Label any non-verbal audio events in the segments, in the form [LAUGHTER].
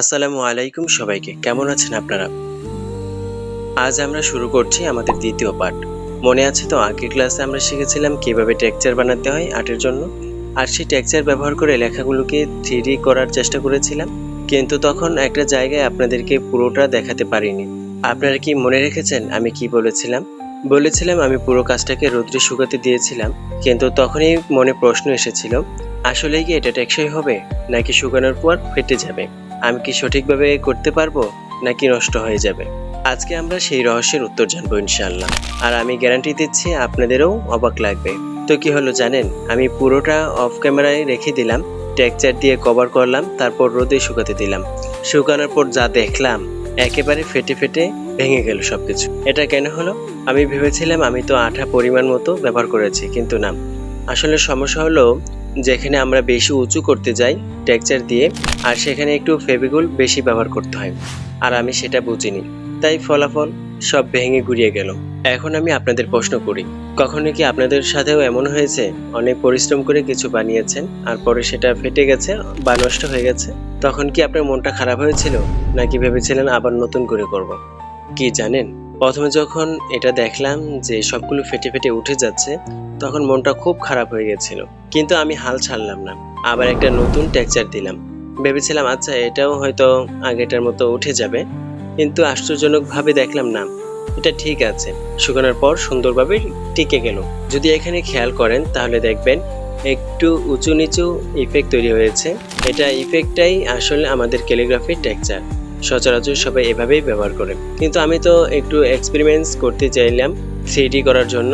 আসসালামু আলাইকুম সবাইকে। কেমন আছেন আপনারা? আজ আমরা শুরু করছি আমাদের দ্বিতীয় পার্ট মনে আছে তো, আগের ক্লাসে আমরা শিখেছিলাম কীভাবে টেক্সচার বানাতে হয় আর্টের জন্য? আর সেই টেক্সচার ব্যবহার করে লেখাগুলোকে থ্রি করার চেষ্টা করেছিলাম, কিন্তু তখন একটা জায়গায় আপনাদেরকে পুরোটা দেখাতে পারিনি। আপনারা কি মনে রেখেছেন আমি কি বলেছিলাম? বলেছিলাম আমি পুরো কাজটাকে রৌদ্রে শুকাতে দিয়েছিলাম, কিন্তু তখনই মনে প্রশ্ন এসেছিল আসলে কি এটা টেকসই হবে? নাকি শুকানোর পর ফেটে যাবে? আমি কি সঠিকভাবে করতে পারব, নাকি নষ্ট হয়ে যাবে? আজকে আমরা সেই রহস্যের উত্তর জানব ইনশাল্লাহ আর আমি গ্যারান্টি দিচ্ছি, আপনাদেরও অবাক লাগবে। তো কি হলো জানেন, আমি পুরোটা অফ ক্যামেরায় রেখে দিলাম, টেক্সচার দিয়ে কভার করলাম, তারপর রোদে শুকাতে দিলাম। শুকানোর পর যা দেখলাম, একেবারে ফেটে ফেটে ভেঙে গেল সব কিছু এটা কেন হলো? আমি ভেবেছিলাম আমি তো আঠা পরিমাণ মতো ব্যবহার করেছি, কিন্তু না। আসলে সমস্যা হলো যেখানে আমরা বেশি উঁচু করতে যাই টেক্সচার দিয়ে, আর সেখানে একটু ফেভিকুল বেশি ব্যবহার করতে হয়। আর আমি সেটা বুঝিনি। তাই ফলাফল সব ভেঙে গুড়িয়ে গেল। এখন আমি আপনাদের প্রশ্ন করি, কখনো কি আপনাদের সাথেও এমন হয়েছে? অনেক পরিশ্রম করে কিছু বানিয়েছেন, আর পরে সেটা ফেটে গেছে বা নষ্ট হয়ে গেছে? তখন কি আপনার মনটা খারাপ হয়েছিল? নাকি ভেবেছিলেন আবার নতুন করে করব? কি জানেন? প্রথমে যখন এটা দেখলাম যে সবগুলো ফেটে ফেটে উঠে যাচ্ছে, তখন মনটা খুব খারাপ হয়ে গেছিল। কিন্তু আমি হাল ছাড়লাম না। আবার একটা নতুন টেক্সচার দিলাম। ভেবেছিলাম আচ্ছা এটাও হয়তো আগেটার মতো উঠে যাবে। কিন্তু আশ্চর্যজনকভাবে দেখলাম, না, এটা ঠিক আছে। শুকানোর পর সুন্দরভাবে টিকে গেল। যদি এখানে খেয়াল করেন, তাহলে দেখবেন একটু উঁচু নিচু ইফেক্ট তৈরি হয়েছে। এটা ইফেক্টটাই আসলে আমাদের ক্যালিগ্রাফির টেক্সচার সচরাচর সবাই এভাবেই ব্যবহার করে। কিন্তু আমি তো একটু এক্সপেরিমেন্টস করতে চাইলাম থ্রি করার জন্য।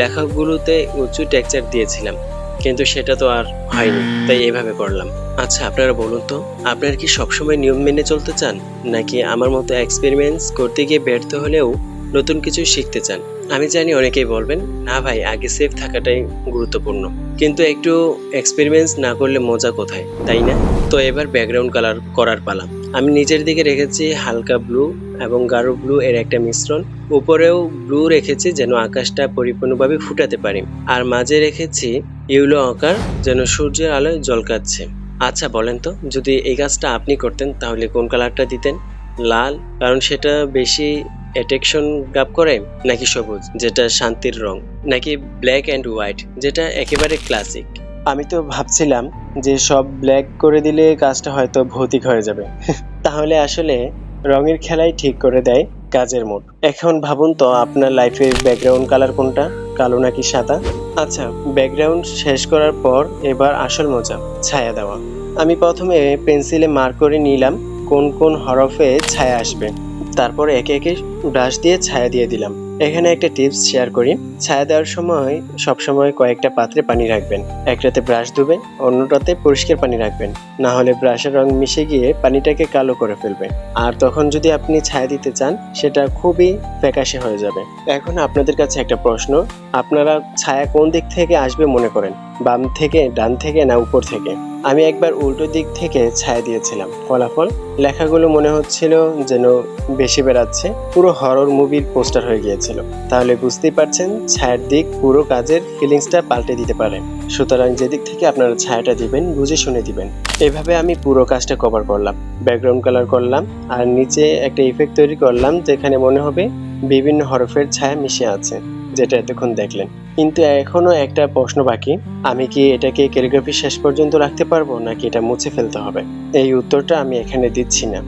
লেখাগুলোতে উঁচু টেক্সচার দিয়েছিলাম, কিন্তু সেটা তো আর হয়নি, তাই এভাবে করলাম। আচ্ছা আপনারা বলুন তো, আপনারা কি সবসময় নিয়ম মেনে চলতে চান? নাকি আমার মতো এক্সপেরিমেন্টস করতে গিয়ে ব্যর্থ হলেও নতুন কিছু শিখতে চান। আমি জানি অনেকেই বলবেন, না ভাই, আগে সেফ থাকাটাই গুরুত্বপূর্ণ। কিন্তু একটু এক্সপেরিমেন্টস না করলে মজা কোথায়, তাই না? তো এবার ব্যাকগ্রাউন্ড কালার করার পালা। আমি নিচের দিকে রেখেছি হালকা ব্লু এবং গাঢ় ব্লু এর একটা মিশ্রণ। উপরেও ব্লু রেখেছি যেন আকাশটা পরিপূর্ণভাবে ফুটাতে পারি। আর মাঝে রেখেছি ইউলো আকার যেন সূর্যের আলোয় জলকাচ্ছে। আচ্ছা বলেন তো, যদি এই কাজটা আপনি করতেন, তাহলে কোন কালারটা দিতেন? লাল, কারণ সেটা বেশি অ্যাট্রাকশন গাপ করে নাকি সবুজ, যেটা শান্তির রং, নাকি ব্ল্যাক অ্যান্ড হোয়াইট যেটা একেবারে ক্লাসিক আমি তো ভাবছিলাম যে সব ব্ল্যাক করে দিলে কাজটা হয়তো ভৌতিক হয়ে যাবে। [LAUGHS] তাহলে আসলে রঙের খেলাই ঠিক করে দেয় কাজের মোড। এখন ভাবুন তো আপনার লাইফের ব্যাকগ্রাউন্ড কালার কোনটা, কালো নাকি সাদা? আচ্ছা ব্যাকগ্রাউন্ড শেষ করার পর এবার আসল মজা, ছায়া দেওয়া। আমি প্রথমে পেন্সিলে মার্ক করে নিলাম কোন কোন হরফে ছায়া আসবে। তারপর একে একে ব্রাশ দিয়ে ছায়া দিয়ে দিলাম। এখানে একটা টিপস শেয়ার করি। ছায়া দেওয়ার সময় সবসময় কয়েকটা পাত্রে পানি রাখবেন। একটাতে ব্রাশ ধুবেন অন্যটাতে পরিষ্কার পানি রাখবেন। না হলে ব্রাশের রং মিশে গিয়ে পানিটাকে কালো করে ফেলবে আর তখন যদি আপনি ছায়া দিতে চান, সেটা খুবই ফ্যাকাশে হয়ে যাবে। এখন আপনাদের কাছে একটা প্রশ্ন, আপনারা ছায়া কোন দিক থেকে আসবে মনে করেন? বাম থেকে ডান থেকে না উপর থেকে। আমি একবার উল্টো দিক থেকে ছায়া দিয়েছিলাম। ফলাফল? লেখাগুলো মনে হচ্ছিল যেন বেশি বেড়াচ্ছে। পুরো হরর মুভির পোস্টার হয়ে গিয়েছিল। তাহলে বুঝতেই পারছেন, ছায়ার দিক পুরো কাজের ফিলিংসটা পাল্টে দিতে পারে। সুতরাং যেদিক থেকে আপনারা ছায়াটা দিবেন, বুঝে শুনে দিবেন। এভাবে আমি পুরো কাজটা কভার করলাম। ব্যাকগ্রাউন্ড কালার করলাম, আর নিচে একটা ইফেক্ট তৈরি করলাম, যেখানে মনে হবে বিভিন্ন হরফের ছায়া মিশে আছে। যেটা এতক্ষণ দেখলেন। কিন্তু এখনও একটা প্রশ্ন বাকি। আমি কি এটাকে ক্যালিগ্রাফি শেষ পর্যন্ত রাখতে পারব, নাকি এটা মুছে ফেলতে হবে? এই উত্তরটা আমি এখানে দিচ্ছি না।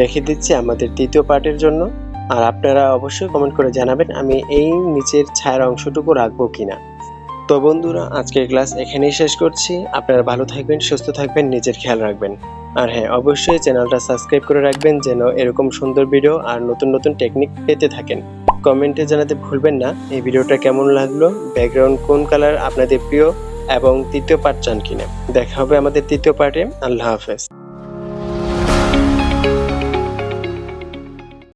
রেখে দিচ্ছি আমাদের তৃতীয় পার্টের জন্য। আর আপনারা অবশ্যই কমেন্ট করে জানাবেন আমি এই নিচের ছায়ার অংশটুকু রাখব কিনা। তো বন্ধুরা, আজকের ক্লাস এখানেই শেষ করছি। আপনারা ভালো থাকবেন, সুস্থ থাকবেন, নিজের খেয়াল রাখবেন। আর হ্যাঁ অবশ্যই চ্যানেলটা সাবস্ক্রাইব করে রাখবেন যেন এরকম সুন্দর ভিডিও আর নতুন নতুন টেকনিক পেতে থাকেন। কমেন্টে জানাতে ভুলবেন না। এই ভিডিওটা কেমন লাগল? ব্যাকগ্রাউন্ড কোন কালার আপনাদের প্রিয়? এবং তৃতীয় পার্ট চান কিনা? দেখা হবে আমাদের তৃতীয় পার্টে আল্লাহ হাফেজ।